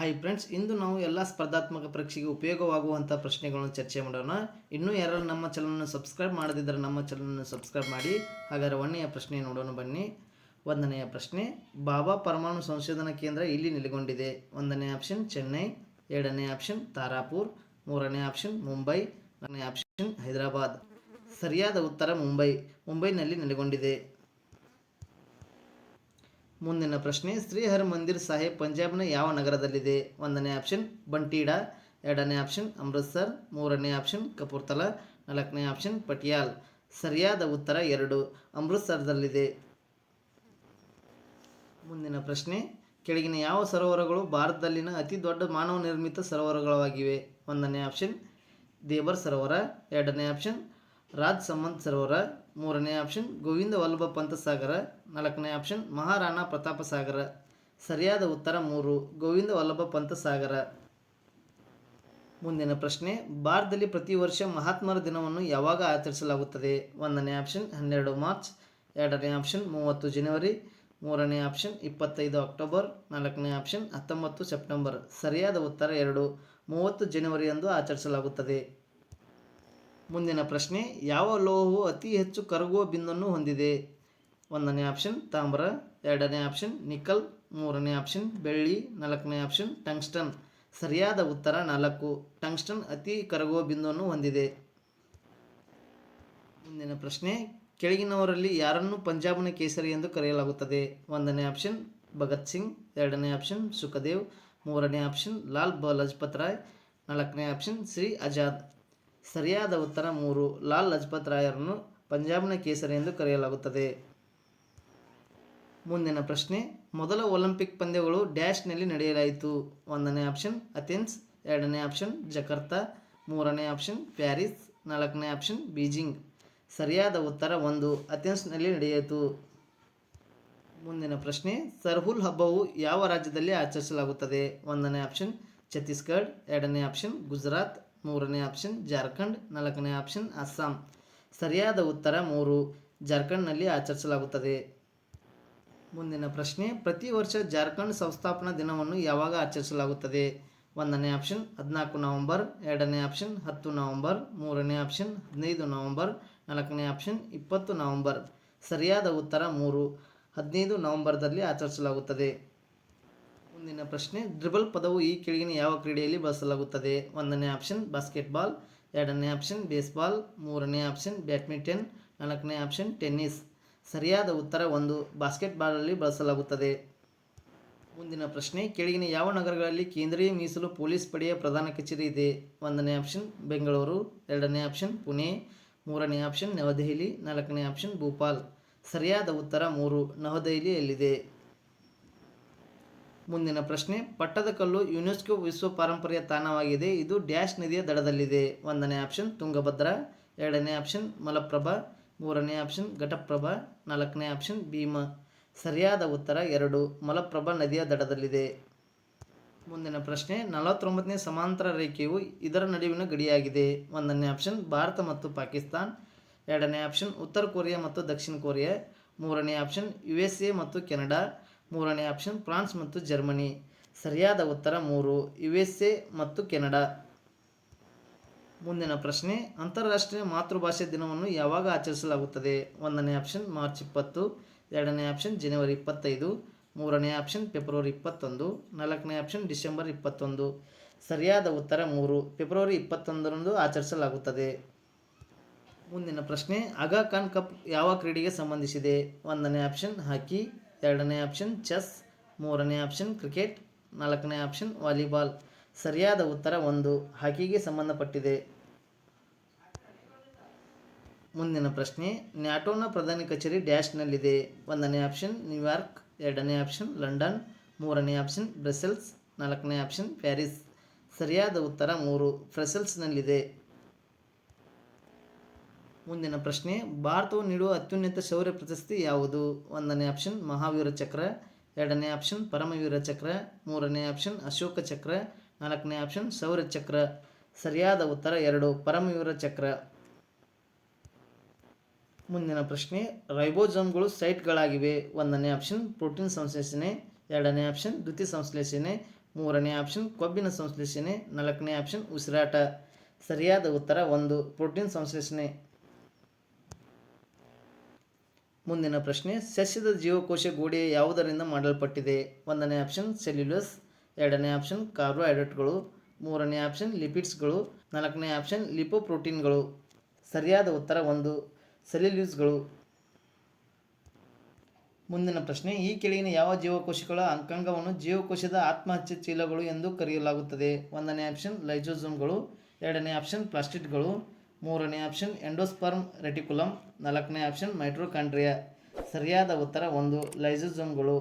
Hi friends ಇಂದು ನಾವು ಎಲ್ಲ ಸ್ಪರ್ಧಾತ್ಮಕ ಪರೀಕ್ಷೆಗೆ ಉಪಯೋಗವಾಗುವಂಥ ಪ್ರಶ್ನೆಗಳನ್ನು ಚರ್ಚೆ ಮಾಡೋಣ. ಇನ್ನೂ ಯಾರು ನಮ್ಮ ಚಾನಲನ್ನು ಸಬ್ಸ್ಕ್ರೈಬ್ ಮಾಡದಿದ್ದರೆ ನಮ್ಮ ಚಾನಲನ್ನು ಸಬ್ಸ್ಕ್ರೈಬ್ ಮಾಡಿ, ಹಾಗಾದರೆ ಒಂದನೆಯ ಪ್ರಶ್ನೆ ನೋಡೋಣ ಬನ್ನಿ. ಒಂದನೆಯ ಪ್ರಶ್ನೆ, ಬಾಬಾ ಪರಮಾಣು ಸಂಶೋಧನಾ ಕೇಂದ್ರ ಇಲ್ಲಿ ನೆಲೆಗೊಂಡಿದೆ? ಒಂದನೇ ಆಪ್ಷನ್ ಚೆನ್ನೈ, ಎರಡನೇ ಆಪ್ಷನ್ ತಾರಾಪುರ್, ಮೂರನೇ ಆಪ್ಷನ್ ಮುಂಬೈ, ನಾಲ್ಕನೇ ಆಪ್ಷನ್ ಹೈದರಾಬಾದ್. ಸರಿಯಾದ ಉತ್ತರ ಮುಂಬೈ. ಮುಂಬೈನಲ್ಲಿ ನೆಲೆಗೊಂಡಿದೆ. ಮುಂದಿನ ಪ್ರಶ್ನೆ, ಶ್ರೀಹರ್ ಮಂದಿರ್ ಸಾಹೇಬ್ ಪಂಜಾಬ್ನ ಯಾವ ನಗರದಲ್ಲಿದೆ? ಒಂದನೇ ಆಪ್ಷನ್, ಬಂಟೀಡಾ, ಎರಡನೇ ಆಪ್ಷನ್, ಅಮೃತ್ಸರ್, ಮೂರನೇ ಆಪ್ಷನ್, ಕಪೂರ್ತಲಾ, ನಾಲ್ಕನೇ ಆಪ್ಷನ್, ಪಟಿಯಾಲ್. ಸರಿಯಾದ ಉತ್ತರ ಎರಡು, ಅಮೃತ್ಸರದಲ್ಲಿದೆ. ಮುಂದಿನ ಪ್ರಶ್ನೆ, ಕೆಳಗಿನ ಯಾವ ಸರೋವರಗಳು ಭಾರತದಲ್ಲಿನ ಅತಿ ದೊಡ್ಡ ಮಾನವ ನಿರ್ಮಿತ ಸರೋವರಗಳಾಗಿವೆ? ಒಂದನೇ ಆಪ್ಷನ್, ದೇವರ್ ಸರೋವರ. ಎರಡನೇ ಆಪ್ಷನ್, ರಾಜ್ ಸಮಂತ್ ಸರೋವರ. ಮೂರನೇ ಆಪ್ಷನ್ ಗೋವಿಂದ ವಲ್ಲಭ ಪಂತ ಸಾಗರ ನಾಲ್ಕನೇ ಆಪ್ಷನ್ ಮಹಾರಾಣಾ ಪ್ರತಾಪ ಸಾಗರ ಸರಿಯಾದ ಉತ್ತರ ಮೂರು, ಗೋವಿಂದ ವಲ್ಲಭ ಪಂತ ಸಾಗರ ಮುಂದಿನ ಪ್ರಶ್ನೆ, ಭಾರತದಲ್ಲಿ ಪ್ರತಿ ವರ್ಷ ಮಹಾತ್ಮರ ದಿನವನ್ನು ಯಾವಾಗ ಆಚರಿಸಲಾಗುತ್ತದೆ? ಒಂದನೇ ಆಪ್ಷನ್ ಹನ್ನೆರಡು ಮಾರ್ಚ್. ಎರಡನೇ ಆಪ್ಷನ್ ಮೂವತ್ತು ಜನವರಿ. ಮೂರನೇ ಆಪ್ಷನ್ ಇಪ್ಪತ್ತೈದು ಅಕ್ಟೋಬರ್. ನಾಲ್ಕನೇ ಆಪ್ಷನ್ ಹತ್ತೊಂಬತ್ತು ಸೆಪ್ಟೆಂಬರ್. ಸರಿಯಾದ ಉತ್ತರ ಎರಡು, ಮೂವತ್ತು ಜನವರಿಯಂದು ಆಚರಿಸಲಾಗುತ್ತದೆ. ಮುಂದಿನ ಪ್ರಶ್ನೆ, ಯಾವ ಲೋಹವು ಅತಿ ಹೆಚ್ಚು ಕರಗುವ ಬಿಂದನ್ನು ಹೊಂದಿದೆ? ಒಂದನೇ ಆಪ್ಷನ್ ತಾಮ್ರ, ಎರಡನೇ ಆಪ್ಷನ್ ನಿಕಲ್, ಮೂರನೇ ಆಪ್ಷನ್ ಬೆಳ್ಳಿ, ನಾಲ್ಕನೇ ಆಪ್ಷನ್ ಟಂಗ್ಸ್ಟನ್. ಸರಿಯಾದ ಉತ್ತರ ನಾಲ್ಕು. ಟಂಗ್ಸ್ಟನ್ ಅತಿ ಕರಗುವ ಬಿಂದುವನ್ನು ಹೊಂದಿದೆ. ಮುಂದಿನ ಪ್ರಶ್ನೆ, ಕೆಳಗಿನವರಲ್ಲಿ ಯಾರನ್ನು ಪಂಜಾಬ್ನ ಕೇಸರಿ ಎಂದು ಕರೆಯಲಾಗುತ್ತದೆ? ಒಂದನೇ ಆಪ್ಷನ್ ಭಗತ್ ಸಿಂಗ್. ಎರಡನೇ ಆಪ್ಷನ್ ಸುಖದೇವ್. ಮೂರನೇ ಆಪ್ಷನ್ ಲಾಲ್ ಬ ಲಜಪತ್ ರಾಯ್ ನಾಲ್ಕನೇ ಆಪ್ಷನ್ ಶ್ರೀ ಆಜಾದ್. ಸರಿಯಾದ ಉತ್ತರ ಮೂರು. ಲಾಲ್ ಲಜಪತ್ ರಾಯರನ್ನು ಪಂಜಾಬ್ನ ಕೇಸರಿ ಎಂದು ಕರೆಯಲಾಗುತ್ತದೆ. ಮುಂದಿನ ಪ್ರಶ್ನೆ, ಮೊದಲ ಒಲಿಂಪಿಕ್ ಪಂದ್ಯಗಳು ಡ್ಯಾಶ್ನಲ್ಲಿ ನಡೆಯಲಾಯಿತು. ಒಂದನೇ ಆಪ್ಷನ್, ಅಥೆನ್ಸ್, ಎರಡನೇ ಆಪ್ಷನ್, ಜಕರ್ತಾ, ಮೂರನೇ ಆಪ್ಷನ್, ಪ್ಯಾರಿಸ್, ನಾಲ್ಕನೇ ಆಪ್ಷನ್, ಬೀಜಿಂಗ್. ಸರಿಯಾದ ಉತ್ತರ ಒಂದು, ಅಥೆನ್ಸ್ನಲ್ಲಿ ನಡೆಯಿತು. ಮುಂದಿನ ಪ್ರಶ್ನೆ, ಸರ್ಹುಲ್ ಹಬ್ಬವು ಯಾವ ರಾಜ್ಯದಲ್ಲಿ ಆಚರಿಸಲಾಗುತ್ತದೆ? ಒಂದನೇ ಆಪ್ಷನ್, ಛತ್ತೀಸ್ಗಢ, ಎರಡನೇ ಆಪ್ಷನ್, ಗುಜರಾತ್ ಮೂರನೇ ಆಪ್ಷನ್ ಜಾರ್ಖಂಡ್. ನಾಲ್ಕನೇ ಆಪ್ಷನ್ ಅಸ್ಸಾಂ. ಸರಿಯಾದ ಉತ್ತರ ಮೂರು. ಜಾರ್ಖಂಡ್ನಲ್ಲಿ ಆಚರಿಸಲಾಗುತ್ತದೆ. ಮುಂದಿನ ಪ್ರಶ್ನೆ, ಪ್ರತಿ ವರ್ಷ ಜಾರ್ಖಂಡ್ ಸಂಸ್ಥಾಪನಾ ದಿನವನ್ನು ಯಾವಾಗ ಆಚರಿಸಲಾಗುತ್ತದೆ? ಒಂದನೇ ಆಪ್ಷನ್ ಹದಿನಾಲ್ಕು ನವಂಬರ್. ಎರಡನೇ ಆಪ್ಷನ್ ಹತ್ತು ನವಂಬರ್. ಮೂರನೇ ಆಪ್ಷನ್ ಹದಿನೈದು ನವಂಬರ್. ನಾಲ್ಕನೇ ಆಪ್ಷನ್ ಇಪ್ಪತ್ತು ನವಂಬರ್. ಸರಿಯಾದ ಉತ್ತರ ಮೂರು. ಹದಿನೈದು ನವಂಬರ್ದಲ್ಲಿ ಆಚರಿಸಲಾಗುತ್ತದೆ. ಮುಂದಿನ ಪ್ರಶ್ನೆ, ಡ್ರಿಬಲ್ ಪದವು ಈ ಕೆಳಗಿನ ಯಾವ ಕ್ರೀಡೆಯಲ್ಲಿ ಬಳಸಲಾಗುತ್ತದೆ? ಒಂದನೇ ಆಪ್ಷನ್, ಬಾಸ್ಕೆಟ್ಬಾಲ್, ಎರಡನೇ ಆಪ್ಷನ್, ಬೇಸ್ಬಾಲ್, ಮೂರನೇ ಆಪ್ಷನ್, ಬ್ಯಾಡ್ಮಿಂಟನ್, ನಾಲ್ಕನೇ ಆಪ್ಷನ್, ಟೆನ್ನಿಸ್. ಸರಿಯಾದ ಉತ್ತರ ಒಂದು, ಬಾಸ್ಕೆಟ್ಬಾಲಲ್ಲಿ ಬಳಸಲಾಗುತ್ತದೆ. ಮುಂದಿನ ಪ್ರಶ್ನೆ, ಕೆಳಗಿನ ಯಾವ ನಗರಗಳಲ್ಲಿ ಕೇಂದ್ರೀಯ ಮೀಸಲು ಪೊಲೀಸ್ ಪಡೆಯ ಪ್ರಧಾನ ಕಚೇರಿ ಇದೆ? ಒಂದನೇ ಆಪ್ಷನ್, ಬೆಂಗಳೂರು, ಎರಡನೇ ಆಪ್ಷನ್, ಪುಣೆ, ಮೂರನೇ ಆಪ್ಷನ್, ನವದೆಹಲಿ, ನಾಲ್ಕನೇ ಆಪ್ಷನ್, ಭೋಪಾಲ್. ಸರಿಯಾದ ಉತ್ತರ ಮೂರು, ನವದೆಹಲಿಯಲ್ಲಿದೆ. ಮುಂದಿನ ಪ್ರಶ್ನೆ. ಪಟ್ಟದಕಲ್ಲು ಯುನೆಸ್ಕೋ ವಿಶ್ವ ಪಾರಂಪರ್ಯ ತಾಣವಾಗಿದೆ. ಇದು ಡ್ಯಾಶ್ ನದಿಯ ದಡದಲ್ಲಿದೆ. ಒಂದನೇ ಆಪ್ಷನ್, ತುಂಗಭದ್ರಾ. ಎರಡನೇ ಆಪ್ಷನ್, ಮಲಪ್ರಭಾ. ಮೂರನೇ ಆಪ್ಷನ್, ಘಟಪ್ರಭಾ. ನಾಲ್ಕನೇ ಆಪ್ಷನ್, ಭೀಮ. ಸರಿಯಾದ ಉತ್ತರ ಎರಡು. ಮಲಪ್ರಭಾ ನದಿಯ ದಡದಲ್ಲಿದೆ. ಮುಂದಿನ ಪ್ರಶ್ನೆ, ನಲವತ್ತೊಂಬತ್ತನೇ ಸಮಾಂತರ ರೇಖೆಯು ಇದರ ನಡುವಿನ ಗಡಿಯಾಗಿದೆ. ಒಂದನೇ ಆಪ್ಷನ್, ಭಾರತ ಮತ್ತು ಪಾಕಿಸ್ತಾನ್. ಎರಡನೇ ಆಪ್ಷನ್, ಉತ್ತರ ಕೊರಿಯಾ ಮತ್ತು ದಕ್ಷಿಣ ಕೊರಿಯಾ. ಮೂರನೇ ಆಪ್ಷನ್, ಯು ಎಸ್ ಎ ಮತ್ತು ಕೆನಡಾ. ಮೂರನೇ ಆಪ್ಷನ್ ಫ್ರಾನ್ಸ್ ಮತ್ತು ಜರ್ಮನಿ. ಸರಿಯಾದ ಉತ್ತರ ಮೂರು ಯು ಎಸ್ ಎ ಮತ್ತು ಕೆನಡಾ. ಮುಂದಿನ ಪ್ರಶ್ನೆ, ಅಂತಾರಾಷ್ಟ್ರೀಯ ಮಾತೃಭಾಷೆ ದಿನವನ್ನು ಯಾವಾಗ ಆಚರಿಸಲಾಗುತ್ತದೆ? ಒಂದನೇ ಆಪ್ಷನ್ ಮಾರ್ಚ್ ಇಪ್ಪತ್ತು, ಎರಡನೇ ಆಪ್ಷನ್ ಜನವರಿ ಇಪ್ಪತ್ತೈದು, ಮೂರನೇ ಆಪ್ಷನ್ ಫೆಬ್ರವರಿ ಇಪ್ಪತ್ತೊಂದು, ನಾಲ್ಕನೇ ಆಪ್ಷನ್ ಡಿಸೆಂಬರ್ ಇಪ್ಪತ್ತೊಂದು. ಸರಿಯಾದ ಉತ್ತರ ಮೂರು, ಫೆಬ್ರವರಿ ಇಪ್ಪತ್ತೊಂದರಂದು ಆಚರಿಸಲಾಗುತ್ತದೆ. ಮುಂದಿನ ಪ್ರಶ್ನೆ ಆಗಾ ಖಾನ್ ಕಪ್ ಯಾವ ಕ್ರೀಡೆಗೆ ಸಂಬಂಧಿಸಿದೆ? ಒಂದನೇ ಆಪ್ಷನ್ ಹಾಕಿ ಎರಡನೇ ಆಪ್ಷನ್ ಚೆಸ್, ಮೂರನೇ ಆಪ್ಷನ್ ಕ್ರಿಕೆಟ್, ನಾಲ್ಕನೇ ಆಪ್ಷನ್ ವಾಲಿಬಾಲ್. ಸರಿಯಾದ ಉತ್ತರ ಒಂದು. ಹಾಕಿಗೆ ಸಂಬಂಧಪಟ್ಟಿದೆ. ಮುಂದಿನ ಪ್ರಶ್ನೆ, ನ್ಯಾಟೋನ ಪ್ರಧಾನ ಕಚೇರಿ ಡ್ಯಾಶ್ನಲ್ಲಿದೆ. ಒಂದನೇ ಆಪ್ಷನ್ ನ್ಯೂಯಾರ್ಕ್, ಎರಡನೇ ಆಪ್ಷನ್ ಲಂಡನ್, ಮೂರನೇ ಆಪ್ಷನ್ ಬ್ರಸೆಲ್ಸ್, ನಾಲ್ಕನೇ ಆಪ್ಷನ್ ಪ್ಯಾರಿಸ್. ಸರಿಯಾದ ಉತ್ತರ ಮೂರು. ಬ್ರಸೆಲ್ಸ್ನಲ್ಲಿದೆ. ಮುಂದಿನ ಪ್ರಶ್ನೆ, ಭಾರತವು ನೀಡುವ ಅತ್ಯುನ್ನತ ಶೌರ್ಯ ಪ್ರಶಸ್ತಿ ಯಾವುದು? ಒಂದನೇ ಆಪ್ಷನ್ ಮಹಾವೀರ ಚಕ್ರ, ಎರಡನೇ ಆಪ್ಷನ್ ಪರಮವೀರ ಚಕ್ರ, ಮೂರನೇ ಆಪ್ಷನ್ ಅಶೋಕ ಚಕ್ರ, ನಾಲ್ಕನೇ ಆಪ್ಷನ್ ಶೌರ್ಯ ಚಕ್ರ. ಸರಿಯಾದ ಉತ್ತರ ಎರಡು, ಪರಮವೀರ ಚಕ್ರ. ಮುಂದಿನ ಪ್ರಶ್ನೆ ರೈಬೋಜಮ್ಗಳು ಸೈಟ್ಗಳಾಗಿವೆ. ಒಂದನೇ ಆಪ್ಷನ್ ಪ್ರೋಟೀನ್ ಸಂಶ್ಲೇಷಣೆ. ಎರಡನೇ ಆಪ್ಷನ್ ದ್ಯುತಿ ಸಂಶ್ಲೇಷಣೆ. ಮೂರನೇ ಆಪ್ಷನ್ ಕೊಬ್ಬಿನ ಸಂಶ್ಲೇಷಣೆ. ನಾಲ್ಕನೇ ಆಪ್ಷನ್ ಉಸಿರಾಟ. ಸರಿಯಾದ ಉತ್ತರ ಒಂದು, ಪ್ರೋಟೀನ್ ಸಂಶ್ಲೇಷಣೆ. ಮುಂದಿನ ಪ್ರಶ್ನೆ, ಸಸ್ಯದ ಜೀವಕೋಶ ಗೋಡೆ ಯಾವುದರಿಂದ ಮಾಡಲ್ಪಟ್ಟಿದೆ? ಒಂದನೇ ಆಪ್ಷನ್ ಸೆಲ್ಯುಲಸ್ ಎರಡನೇ ಆಪ್ಷನ್ ಕಾರ್ಬೋಹೈಡ್ರೇಟ್ಗಳು ಮೂರನೇ ಆಪ್ಷನ್ ಲಿಪಿಡ್ಸ್ಗಳು ನಾಲ್ಕನೇ ಆಪ್ಷನ್ ಲಿಪೋಪ್ರೋಟೀನ್ಗಳು ಸರಿಯಾದ ಉತ್ತರ ಒಂದು ಸೆಲ್ಯುಲ್ಯೂಸ್ಗಳು ಮುಂದಿನ ಪ್ರಶ್ನೆ, ಈ ಕೆಳಗಿನ ಯಾವ ಜೀವಕೋಶಗಳ ಅಂಗಾಂಗವನ್ನು ಜೀವಕೋಶದ ಆತ್ಮಹತ್ಯೆ ಚೀಲಗಳು ಎಂದು ಕರೆಯಲಾಗುತ್ತದೆ? ಒಂದನೇ ಆಪ್ಷನ್ ಲೈಜೋಸೋಮ್ಗಳು ಎರಡನೇ ಆಪ್ಷನ್ ಪ್ಲಾಸ್ಟಿಡ್ಗಳು ಮೂರನೇ ಆಪ್ಷನ್ ಎಂಡೋಸ್ಪರ್ಮ್ ರೆಟಿಕುಲಮ್. ನಾಲ್ಕನೇ ಆಪ್ಷನ್ ಮೈಟ್ರೋಕಾಂಡ್ರಿಯಾ ಸರಿಯಾದ ಉತ್ತರ ಒಂದು ಲೈಸೋಸೋಮ್ಗಳು.